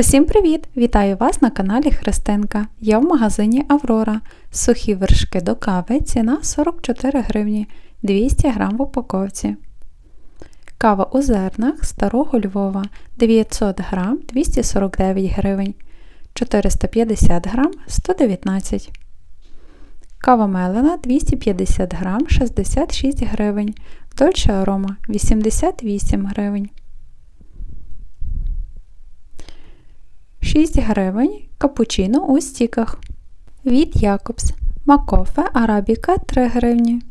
Усім привіт! Вітаю вас на каналі Христинка. Я в магазині Аврора. Сухі вершки до кави. Ціна 44 гривні 200 грам в упаковці. Кава у зернах старого Львова 900 грам 249 гривень. 450 грам 119 Кава мелена 250 грам 66 гривень. Дольче арома 88 гривень. 6 гривень капучино у стіках. Від Якобс. Макофе Арабіка 3 гривні.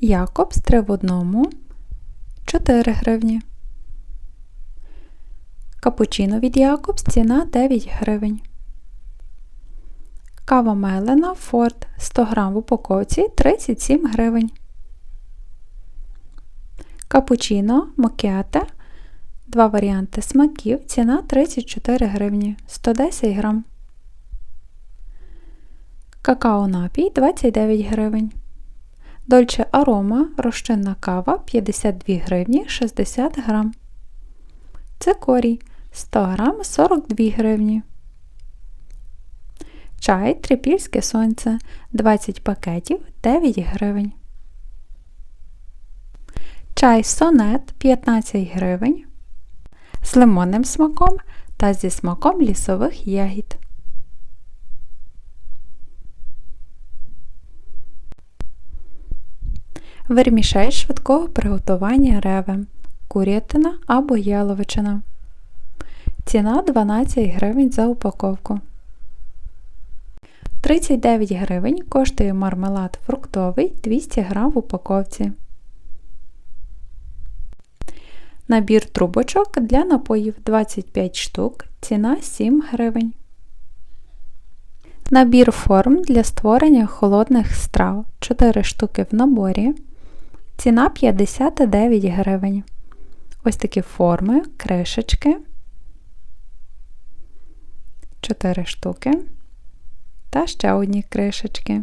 Якобс 3 в одному 4 гривні. Капучино від Якобс ціна 9 гривень. Кава мелена Форд 100 г в упаковці 37 гривень. Капучино Мокіате Два варіанти смаків. Ціна 34 гривні 110 грам. Какао напій 29 гривень. Дольче арома розчинна кава 52 гривні 60 грам. Цикорій 100 грам 42 гривні. Чай трипільське сонце 20 пакетів 9 гривень. Чай сонет 15 гривень з лимонним смаком та зі смаком лісових ягід. Вермішель швидкого приготування реве, курятина або яловичина. Ціна 12 гривень за упаковку. 39 гривень коштує мармелад фруктовий 200 г в упаковці. Набір трубочок для напоїв 25 штук, ціна 7 гривень. Набір форм для створення холодних страв 4 штуки в наборі. Ціна 59 гривень. Ось такі форми, кришечки. 4 штуки. Та ще одні кришечки.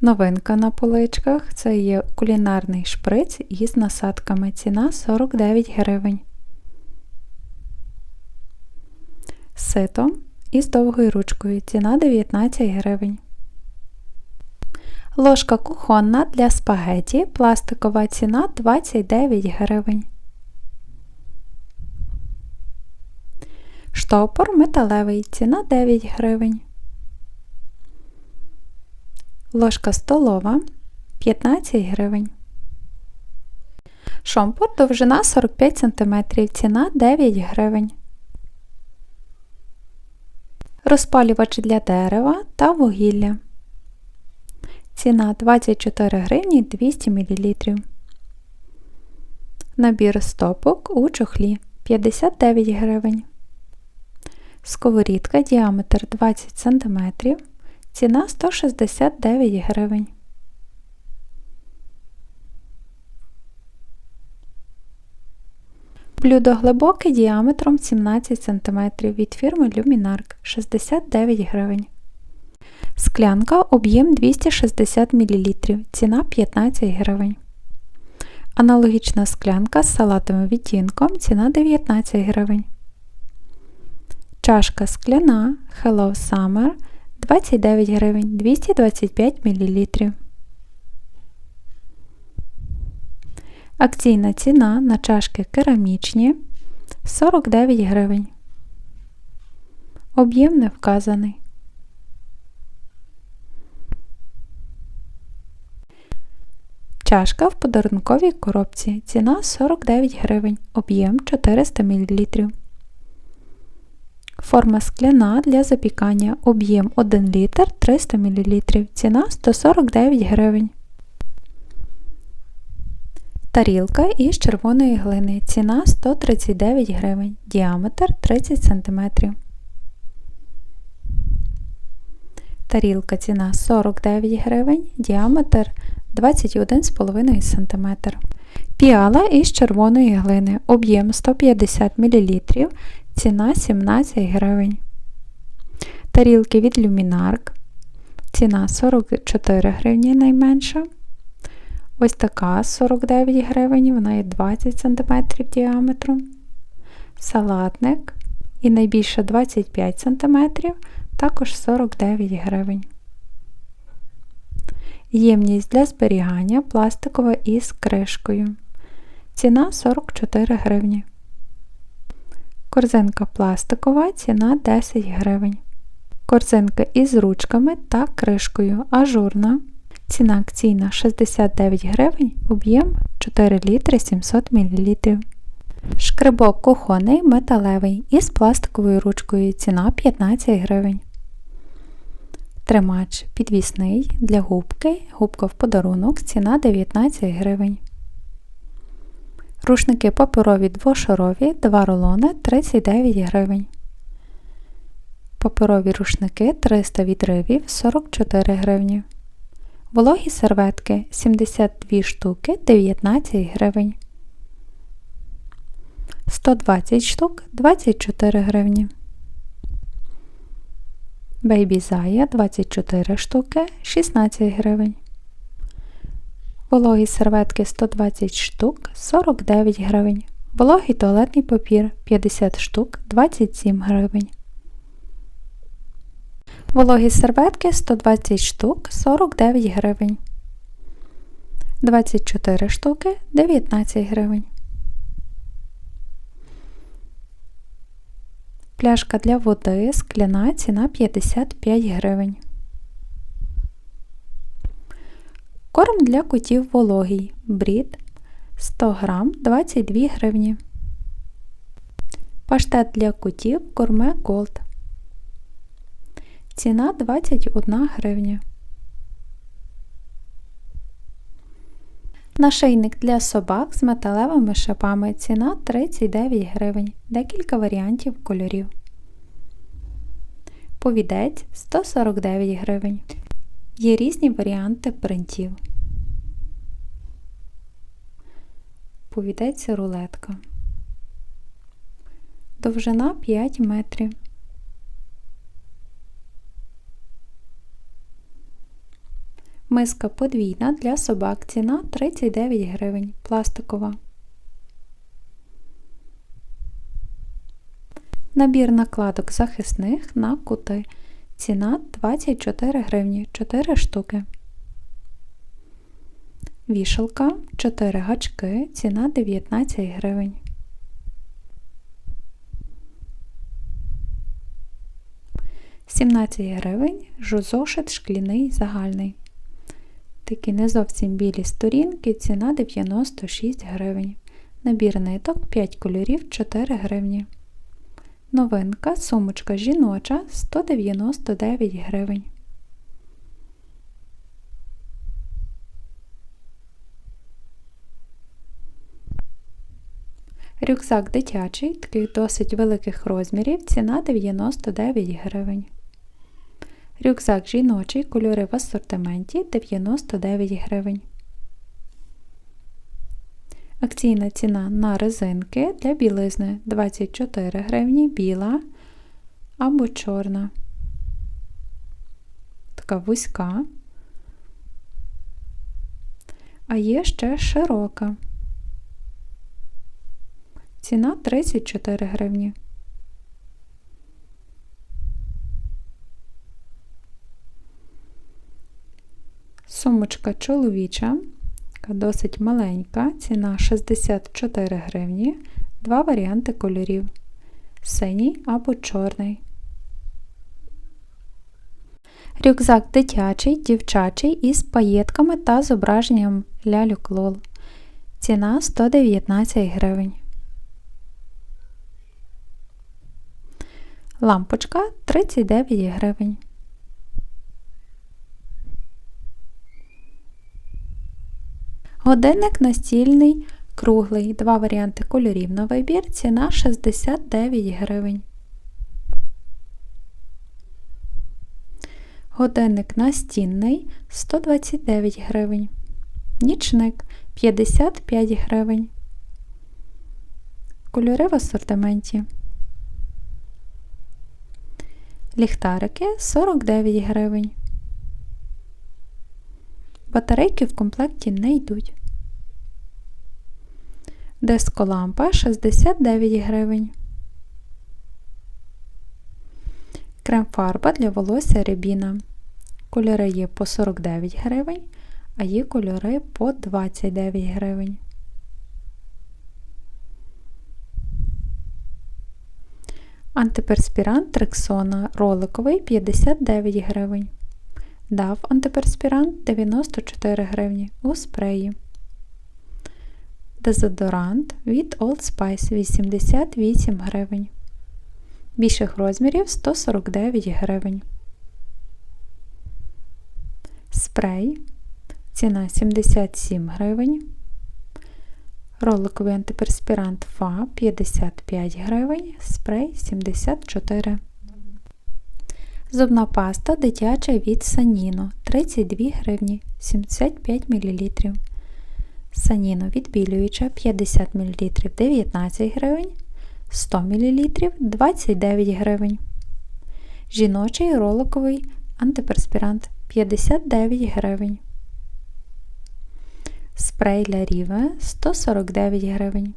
Новинка на поличках це є кулінарний шприц із насадками. Ціна 49 гривень. Сито із довгою ручкою. Ціна 19 гривень. Ложка кухонна для спагеті. Пластикова ціна 29 гривень. Штопор металевий. Ціна 9 гривень ложка столова 15 гривень. Шомпур довжина 45 см, ціна 9 гривень. Розпалювач для дерева та вугілля. Ціна 24 гривні 200 мл. Набір стопок у чохлі 59 гривень. Сковорідка діаметр 20 см. Ціна 169 гривень. Блюдо глибоке діаметром 17 см від фірми Luminark 69 гривень. Склянка об'єм 260 мл. Ціна 15 гривень. Аналогічна склянка з салатовим відтінком ціна 19 гривень. Чашка скляна Hello Summer 29 гривень 225 мл. Акційна ціна на чашки керамічні 49 гривень. Об'єм не вказаний. Чашка в подарунковій коробці. Ціна 49 гривень. Об'єм 400 мл. Форма скляна для запікання. Об'єм 1 літр 300 мл. Ціна 149 гривень. Тарілка із червоної глини. Ціна 139 гривень. Діаметр 30 см. Тарілка ціна 49 гривень. Діаметр 21,5 см. Піала із червоної глини. Об'єм 150 мл. Ціна 17 гривень. Тарілки від Luminark. Ціна 44 гривні найменша. Ось така 49 гривень, вона є 20 см діаметром. Салатник і найбільше 25 см, також 49 гривень. Ємність для зберігання пластикова із кришкою. Ціна 44 гривні. Корзинка пластикова, ціна 10 гривень. Корзинка із ручками та кришкою ажурна. Ціна акційна 69 гривень, об'єм 4 літри 700 мл. Шкребок кухонний металевий із пластиковою ручкою. Ціна 15 гривень. Тримач підвісний для губки. Губка в подарунок. Ціна 19 гривень. Рушники паперові двошарові, 2 рулони 39 гривень. Паперові рушники 300 відривів 44 гривні. Вологі серветки 72 штуки 19 гривень. 120 штук 24 гривні. Бейбі Зая 24 штуки 16 гривень. Вологі серветки 120 штук 49 гривень. Вологий туалетний папір 50 штук 27 гривень. Вологі серветки 120 штук 49 гривень. 24 штуки 19 гривень. Пляшка для води скляна ціна 55 гривень. Корм для котів вологий. Брід 100 грам 22 гривні. Паштет для котів Gourmet Gold. Ціна 21 гривня. Нашийник для собак з металевими шипами. Ціна 39 гривень. Декілька варіантів кольорів. Повідець 149 гривень. Є різні варіанти принтів. Повідець рулетка. Довжина 5 метрів. Миска подвійна для собак. Ціна 39 гривень. Пластикова. Набір накладок захисних на кути. Ціна 24 гривні 4 штуки. Вішалка 4 гачки. Ціна 19 гривень. Сімнадцять гривень зошит шкляний загальний. Такі не зовсім білі сторінки, ціна 96 гривень. Набір ниток 5 кольорів 4 гривні. Новинка сумочка жіноча 199 гривень. Рюкзак дитячий, таких досить великих розмірів, ціна 99 гривень. Рюкзак жіночий, кольори в асортименті 99 гривень. Акційна ціна на резинки для білизни 24 гривні, біла або чорна. Така вузька. А є ще широка. Ціна 34 гривні. Сумочка чоловіча, така досить маленька, ціна 64 гривні, два варіанти кольорів синій або чорний. Рюкзак дитячий, дівчачий із паєтками та зображенням ляльок лол. Ціна 119 гривень. Лампочка 39 гривень. Годинник настільний круглий. Два варіанти кольорів на вибір. Ціна 69 гривень. Годинник настінний 129 гривень. Нічник 55 гривень. Кольори в асортименті. Ліхтарики 49 гривень Батарейки в комплекті не йдуть. Дисколампа 69 гривень. Крем-фарба для волосся рябіна. Кольори є по 49 гривень, а є кольори по 29 гривень. Антиперспірант Рексона роликовий 59 гривень. Дав антиперспірант 94 гривні у спреї. Дезодорант від Old Spice 88 гривень. Більших розмірів 149 гривень. Спрей. Ціна 77 гривень. Роликовий антиперспірант ФА 55 гривень, спрей 74. Зубна паста дитяча від Саніно 32 гривні 75 мл. Саніно відбілююча 50 мл 19 гривень, 100 мл 29 гривень. Жіночий роликовий антиперспірант 59 гривень. Спрей для ріве 149 гривень.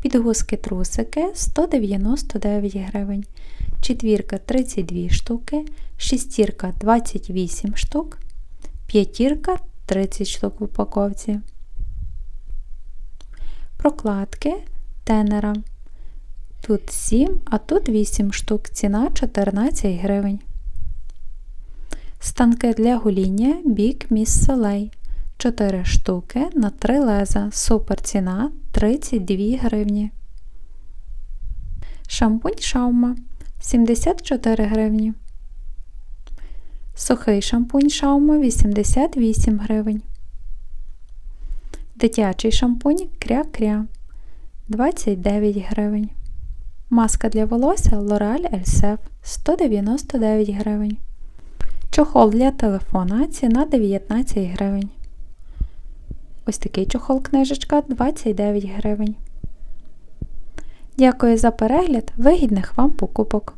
Підгузки трусики 199 гривень. Четвірка 32 штуки, шестірка 28 штук, п'ятірка 30 штук в упаковці. Прокладки тенера. Тут 7, а тут 8 штук. Ціна 14 гривень. Станки для гуління бік міс солей. 4 штуки на 3 леза. Супер ціна 32 гривні. Шампунь шаума 74 гривні. Сухий шампунь шаума 88 гривень. Дитячий шампунь кря-кря 29 гривень. Маска для волосся L'Oreal Elsef 199 гривень. Чохол для телефона ціна 19 гривень. Ось такий чохол книжечка 29 гривень. Дякую за перегляд, вигідних вам покупок!